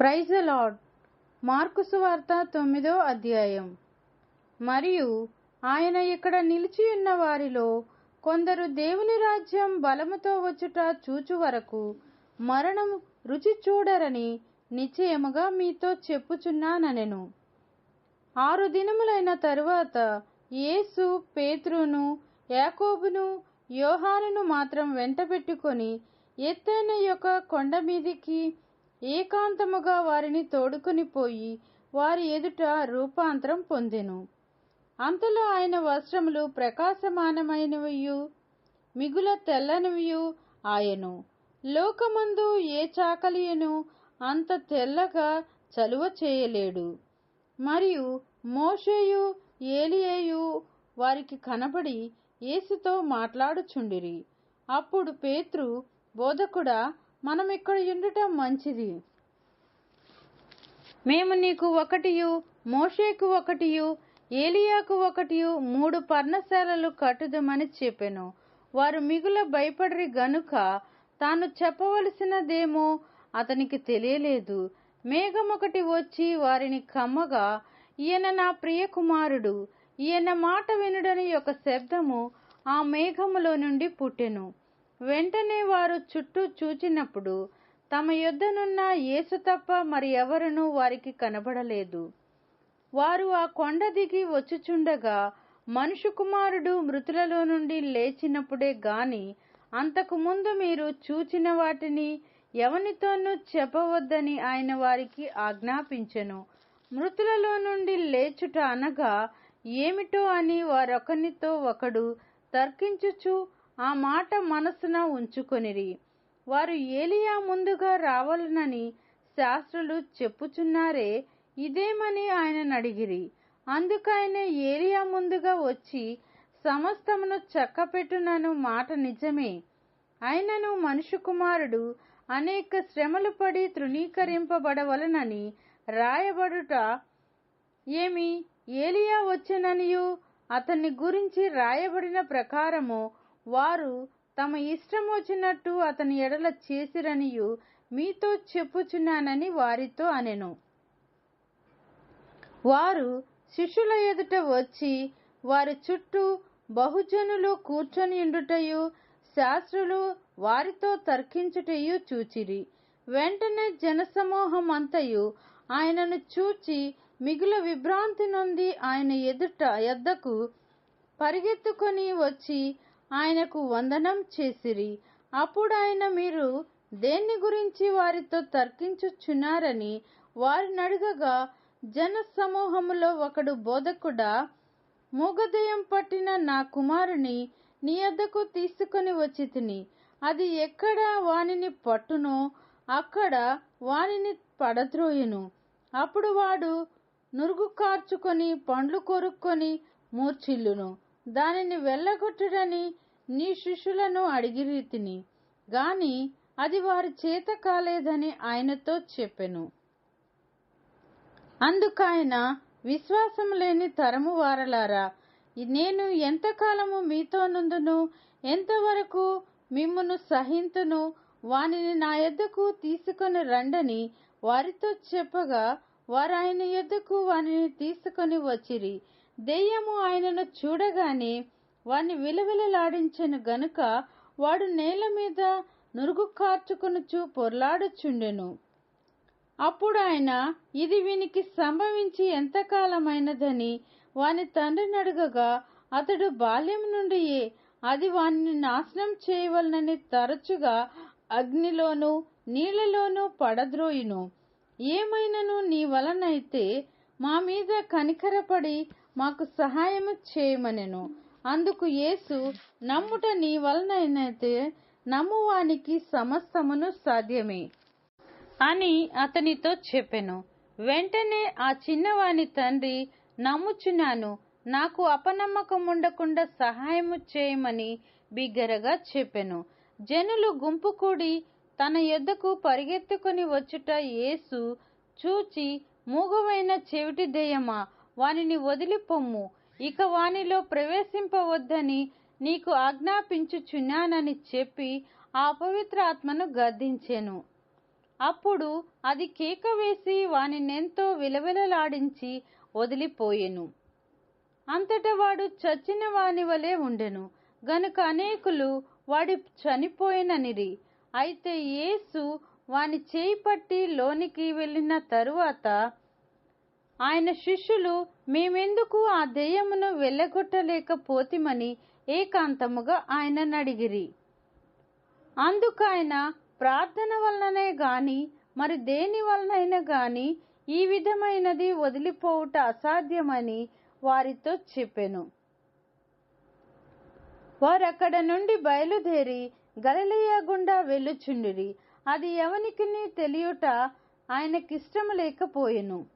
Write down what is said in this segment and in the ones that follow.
Praise the lord. వార్త తొమ్మిదో అధ్యాయం. మరియు ఆయన ఇక్కడ నిలిచి ఉన్న వారిలో కొందరు దేవుని రాజ్యం బలముతో వచ్చుట చూచు వరకు మరణం రుచి చూడరని నిశ్చయముగా మీతో చెప్పుచున్నానెను ఆరు దినములైన తరువాత యేసు పేతురును యాకోబును యోహానును మాత్రం వెంటబెట్టుకొని ఎత్తైన యొక్క కొండ మీదికి ఏకాంతముగా వారిని తోడుకొని పోయి వారి ఎదుట రూపాంతరం పొందెను. అంతలో ఆయన వస్త్రములు ప్రకాశమానమైనవియు మిగుల తెల్లనివియు ఆయను. లోకమందు ఏ చాకలియను అంత తెల్లగా చలువ చేయలేడు. మరియు మోషేయు ఏలియేయు వారికి కనబడి యేసుతో మాట్లాడుచుండిరి. అప్పుడు పేతృ బోధకుడా మనం ఇక్కడ ఉండటం మంచిది. మేము నీకు ఒకటియు మోషేకు ఒకటియు ఏలియాకు ఒకటియు మూడు పర్ణశాలలు కట్టుదమని చెప్పాను. వారు మిగుల భయపడరి గనుక తాను చెప్పవలసినదేమో అతనికి తెలియలేదు. మేఘం ఒకటి వచ్చి వారిని కమ్మగా ఈయన నా ప్రియ కుమారుడు ఈయన మాట వినుడని యొక్క శబ్దము ఆ మేఘములో నుండి పుట్టెను. వెంటనే వారు చుట్టూ చూచినప్పుడు తమ యొద్దనున్న యేసు తప్ప మరి ఎవరునూ వారికి కనబడలేదు. వారు ఆ కొండ దిగి వచ్చుచుండగా మనుషు కుమారుడు మృతులలో నుండి లేచినప్పుడే గాని అంతకు ముందు మీరు చూచిన వాటిని ఎవనితోనూ చెప్పవద్దని ఆయన వారికి ఆజ్ఞాపించెను. మృతులలో నుండి లేచుట అనగా ఏమిటో అని వారొకనితో ఒకడు తర్కించుచు ఆ మాట మనసున ఉంచుకొనిరి. వారు ఏలియా ముందుగా రావాలనని శాస్త్రులు చెప్పుచున్నారే ఇదేమని ఆయన అడిగిరి అందుకైన ఏలియా ముందుగా వచ్చి సమస్తమును చక్కపెట్టునను మాట నిజమే. అయినను మనుషు కుమారుడు అనేక శ్రమలు పడి తృణీకరింపబడవలనని రాయబడుట ఏమి? ఏలియా వచ్చననియు అతన్ని గురించి రాయబడిన ప్రకారము వారు తమ ఇష్టం వచ్చినట్టు అతని ఎడల చేసిరనియు మీతో చెప్పుచున్నానని వారితో అనెను. వారు శిష్యుల ఎదుట వచ్చి వారి చుట్టూ బహుజనులు కూర్చొని ఉండుటయు శాస్త్రులు వారితో తర్కించుటయు చూచిరి. వెంటనే జనసమూహం అంతయు ఆయనను చూచి మిగుల విభ్రాంతి నొంది ఆయన ఎదుట ఎద్దకు పరిగెత్తుకొని వచ్చి ఆయనకు వందనం చేసిరి. అప్పుడు ఆయన మీరు దేన్ని గురించి వారితో తర్కించుచున్నారని వారిని అడగగా జన సమూహములో ఒకడు బోధకుడా మూగదయం పట్టిన నా కుమారుని నీ వద్దకు తీసుకొని వచ్చి తిని. అది ఎక్కడ వానిని పట్టునో అక్కడ వానిని పడద్రోయును. అప్పుడు వాడు నురుగు కార్చుకొని పండ్లు కొరుక్కొని మూర్చిల్లును దానిని వెళ్ళగొట్టుడని నీ శిష్యులను అడిగిరి తిని. గాని అది వారి చేత కాలేదని ఆయనతో చెప్పెను. అందుకాయన విశ్వాసం లేని తరము వారలారా నేను ఎంతకాలము మీతో నుందును ఎంతవరకు మిమ్మును సహింతును వానిని నా యొద్దకు తీసుకొని రండని వారితో చెప్పగా వారు ఆయన యొద్దకు వానిని తీసుకొని వచ్చిరి. దెయ్యము ఆయనను చూడగానే వాణ్ణి విలవిలలాడించెను గనుక వాడు నేల మీద నురుగు కార్చుకొనుచు పొర్లాడుచుండెను. అప్పుడు ఆయన ఇది వీనికి సంభవించి ఎంతకాలమైనదని వాని తండ్రిని అడగగా అతడు బాల్యం నుండియే అది వానిని నాశనం చేయవలనని తరచుగా అగ్నిలోనూ నీళ్ళలోనూ పడద్రోయును. ఏమైనను నీ వలనైతే మా మీద కనికరపడి మాకు సహాయము చేయమనెను. అందుకు యేసు నమ్ముట నీ వలనైతే నమ్మువానికి సమస్తమును సాధ్యమే అని అతనితో చెప్పెను. వెంటనే ఆ చిన్నవాని తండ్రి నమ్ముచున్నాను. నాకు అపనమ్మకం ఉండకుండా సహాయము చేయమని బిగ్గరగా చెప్పెను. జనులు గుంపు కూడి తన యొద్దకు పరిగెత్తుకొని వచ్చుట యేసు చూచి మూగవైన చెవిటి దెయ్యమా వానిని వదిలిపొమ్ము. ఇక వానిలో ప్రవేశింపవద్దని నీకు ఆజ్ఞాపించుచున్నానని చెప్పి ఆ పవిత్ర ఆత్మను గద్దించెను. అప్పుడు అది కేక వేసి వానినెంతో విలవిలలాడించి వదిలిపోయెను. అంతటా వాడు చచ్చిన వాని వలె ఉండెను. గనుక అనేకులు వాడి చనిపోయిననిరి. అయితే యేసు వాని చేయి పట్టి లోనికి వెళ్ళిన తరువాత ఆయన శిష్యులు మేమెందుకు ఆ దెయ్యమును వెళ్ళగొట్టలేకపోతిమని ఏకాంతముగా ఆయన అడిగిరి. అందుకైన ప్రార్థన వలననే గాని మరి దేని వలనైనా గాని ఈ విధమైనది వదిలిపోవుట అసాధ్యమని వారితో చెప్పెను. వారక్కడ నుండి బయలుదేరి గలిలయ గుండా వెళ్ళుచుండిరి. అది ఎవనికి తెలియుట ఆయనకిష్టము లేకపోయెను.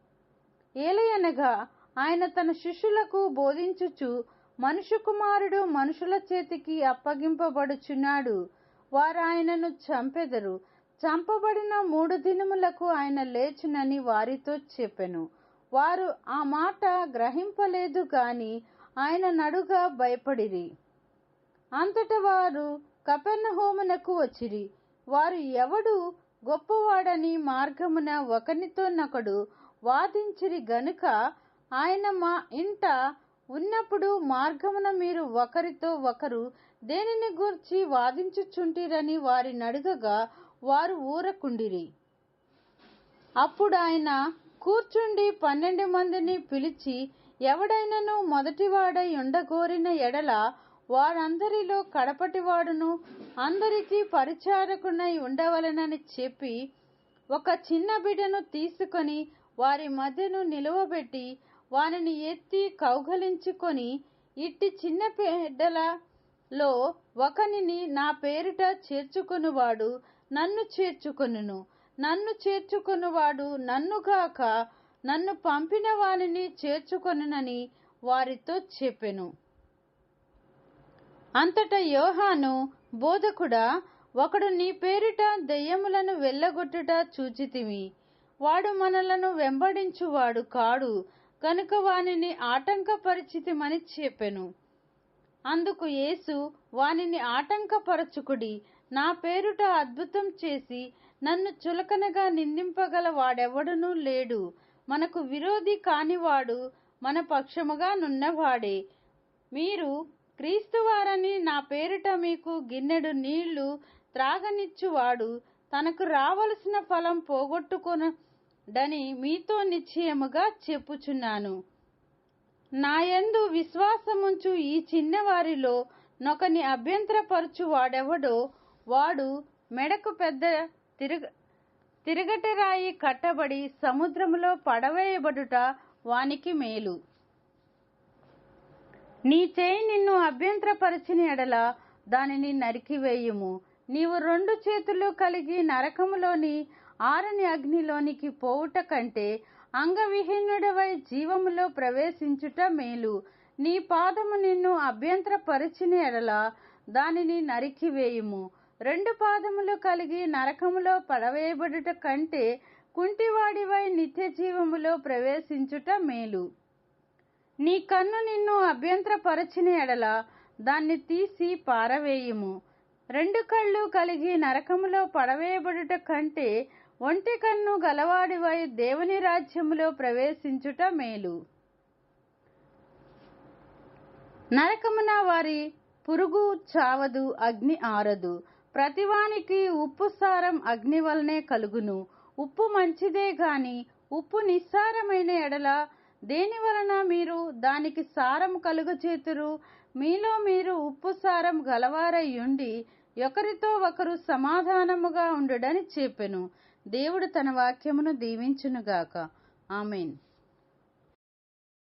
ఏలయనగా ఆయన తన శిష్యులకు బోధించుచు మనుషు కుమారుడు మనుషుల చేతికి అప్పగింపబడుచున్నాడు. వారు ఆయనను చంపెదరు. చంపబడిన మూడు దినములకు ఆయన లేచునని వారితో చెప్పెను. వారు ఆ మాట గ్రహింపలేదు గాని ఆయన నడుగా భయపడిరి. అంతట వారు కపెర్నహూమునకు వచ్చిరి. వారు ఎవడు? గొప్పవాడని మార్గమున ఒకనితోనొకడు వాదించిరి గనుక ఆయన మా ఇంట ఉన్నప్పుడు మార్గమున మీరు ఒకరితో ఒకరు దేనిని గూర్చి వాదించుచుంటిరని వారి నడుగగా వారు ఊరకుండిరి. అప్పుడు ఆయన కూర్చుండి పన్నెండు మందిని పిలిచి ఎవడైనను మొదటివాడై ఉండగోరిన ఎడల వారందరిలో కడపటివాడును అందరికీ పరిచారకునై ఉండవలనని చెప్పి ఒక చిన్న బిడ్డను తీసుకొని వారి మధ్యను నిలువబెట్టి వానిని ఎత్తి కౌగలించుకొని ఇట్టి చిన్న బిడ్డలలో ఒకనిని నా పేరిట చేర్చుకునివాడు నన్ను చేర్చుకొనును. నన్ను చేర్చుకునివాడు నన్నుగాక నన్ను పంపిన వానిని చేర్చుకొనునని వారితో చెప్పెను. అంతటా యోహాను బోధకుడా ఒకడు నీ పేరిట దెయ్యములను వెళ్ళగొట్టుట చూచితిమి. వాడు మనలను వెంబడించువాడు కాడు కనుక వానిని ఆటంకపరిచితిమని చెప్పెను. అందుకు యేసు వానిని ఆటంకపరచుకుడి నా పేరుట అద్భుతం చేసి నన్ను చులకనగా నిందింపగల వాడెవడనూ లేడు. మనకు విరోధి కానివాడు మన పక్షముగా నున్నవాడే. మీరు క్రీస్తువారని నా పేరిట మీకు గిన్నెడు నీళ్ళు త్రాగనిచ్చువాడు తనకు రావలసిన ఫలం పోగొట్టుకొనడని మీతో నిశ్చయముగా చెప్పుచున్నాను. నాయందు విశ్వాసముంచు ఈ చిన్నవారిలో నొకని అభ్యంతరపరచు వాడెవడో వాడు మెడకు పెద్ద తిరగ తిరగటరాయి కట్టబడి సముద్రములో పడవేయబడుట వానికి మేలు. నీ చేయి నిన్ను అభ్యంతరపరిచిన ఎడల దానిని నరికివేయుము. నీవు రెండు చేతులు కలిగి నరకములోని ఆరని అగ్నిలోనికి పోవుట కంటే అంగవిహీనుడవై జీవములో ప్రవేశించుట మేలు. నీ పాదము నిన్ను అభ్యంతరపరిచిన ఎడల దానిని నరికివేయుము రెండు పాదములు కలిగి నరకములో పడవేయబడుట కంటే కుంటివాడివై నిత్య జీవములో ప్రవేశించుట మేలు. నీ కన్ను నిన్ను అభ్యంతరపరచిన ఎడల దాన్ని తీసి పారవేయుము. రెండు కళ్ళు కలిగి నరకములో పడవేయబడుట కంటే ఒంటి కన్ను గలవాడివై దేవుని రాజ్యములో ప్రవేశించుట మేలు. నరకమున వారి పురుగు చావదు అగ్ని ఆరదు. ప్రతివానికి ఉప్పు సారం అగ్ని వలనే కలుగును. ఉప్పు మంచిదే గాని ఉప్పు నిస్సారమైన ఎడల దేని వలన మీరు దానికి సారం కలుగచేతురు? మీలో మీరు ఉప్పు సారం గలవారై ఉండి ఒకరితో ఒకరు సమాధానముగా ఉండుడని చెప్పెను. దేవుడు తన వాక్యమును దీవించునుగాక. ఆమెన్.